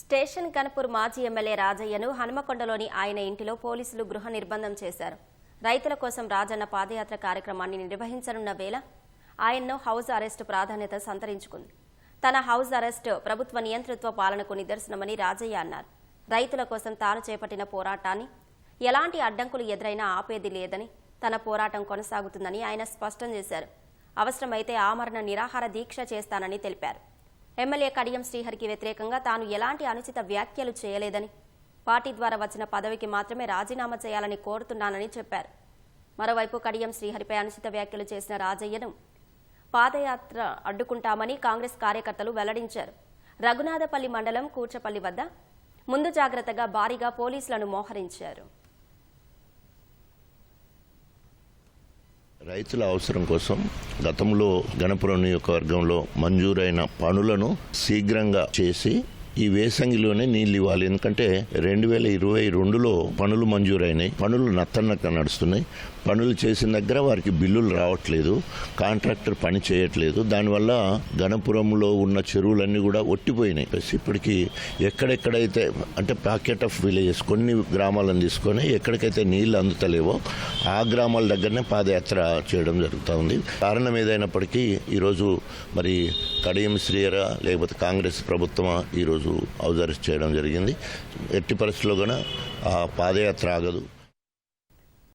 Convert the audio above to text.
Station కనపూర్ మాజీ MLA రాజయ్యను హనుమకొండలోని ఆయన ఇంటిలో పోలీసులు గృహ నిర్బంధం చేశారు. రైతుల కోసం రాజన్న పాదయాత్ర కార్యక్రమాన్ని నిర్వహించనున్న వేళ ఆయన్ను హౌస్ అరెస్టు ప్రాధాన్యత సంతరించుకుంది. తన హౌస్ అరెస్టు ప్రభుత్వ నియంతృత్వ పాలనకు నిదర్శనమని రాజయ్య అన్నారు. రైతుల కోసం తాను చేపట్టిన పోరాటాన్ని ఎలాంటి అడ్డంకులు ఎదురైనా ఆపేది లేదని తన పోరాటం కొనసాగుతుందని ఆయన స్పష్టం చేశారు. అవసరమైతే ఆమరణ నిరాహార దీక్ష చేస్తానని తెలిపారు. ఎమ్మెల్యే కడియం శ్రీహరికి వ్యతిరేకంగా తాను ఎలాంటి అనుచిత వ్యాఖ్యలు చేయలేదని. పార్టీ ద్వారా వచ్చిన పదవికి మాత్రమే రాజీనామా చేయాలని కోరుతున్నానని చెప్పారు. మరోవైపు కడియం శ్రీహరిపై అనుచిత వ్యాఖ్యలు చేసిన రాజయ్యను పాదయాత్ర అడ్డుకుంటామని కాంగ్రెస్ కార్యకర్తలు వెల్లడించారు. రఘునాథపల్లి మండలం కూర్చపల్లి వద్ద ముందు జాగ్రత్తగా భారీగా పోలీసులను మోహరించారు. రైతుల అవసరం కోసం గతంలో గణపురం నియోజకవర్గంలో మంజూరైన పనులను శీఘ్రంగా చేసి ఈ వేసంగిలోనే నీళ్ళు ఇవ్వాలి. ఎందుకంటే రెండు వేల ఇరవై రెండులో పనులు మంజూరైనాయి. పనులు నత్తన్నక్క నడుస్తున్నాయి. పనులు చేసిన దగ్గర వారికి బిల్లులు రావట్లేదు. కాంట్రాక్టర్ పని చేయట్లేదు. దానివల్ల గణపురంలో ఉన్న చెరువులన్నీ కూడా ఒట్టిపోయినాయి. ప్లస్ ఇప్పటికి ఎక్కడెక్కడైతే అంటే ప్యాకెట్ ఆఫ్ విలేజెస్ కొన్ని గ్రామాలను తీసుకొని ఎక్కడికైతే నీళ్ళు అందుతలేవో ఆ గ్రామాల దగ్గరనే పాదయాత్ర చేయడం జరుగుతూ ఉంది. కారణం ఏదైనప్పటికీ ఈరోజు మరి కడియం శ్రీయరా లేకపోతే కాంగ్రెస్ ప్రభుత్వమా ఈరోజు హౌస్ చేయడం జరిగింది. ఎట్టి పరిస్థితుల్లో కూడా ఆ పాదయాత్ర ఆగదు.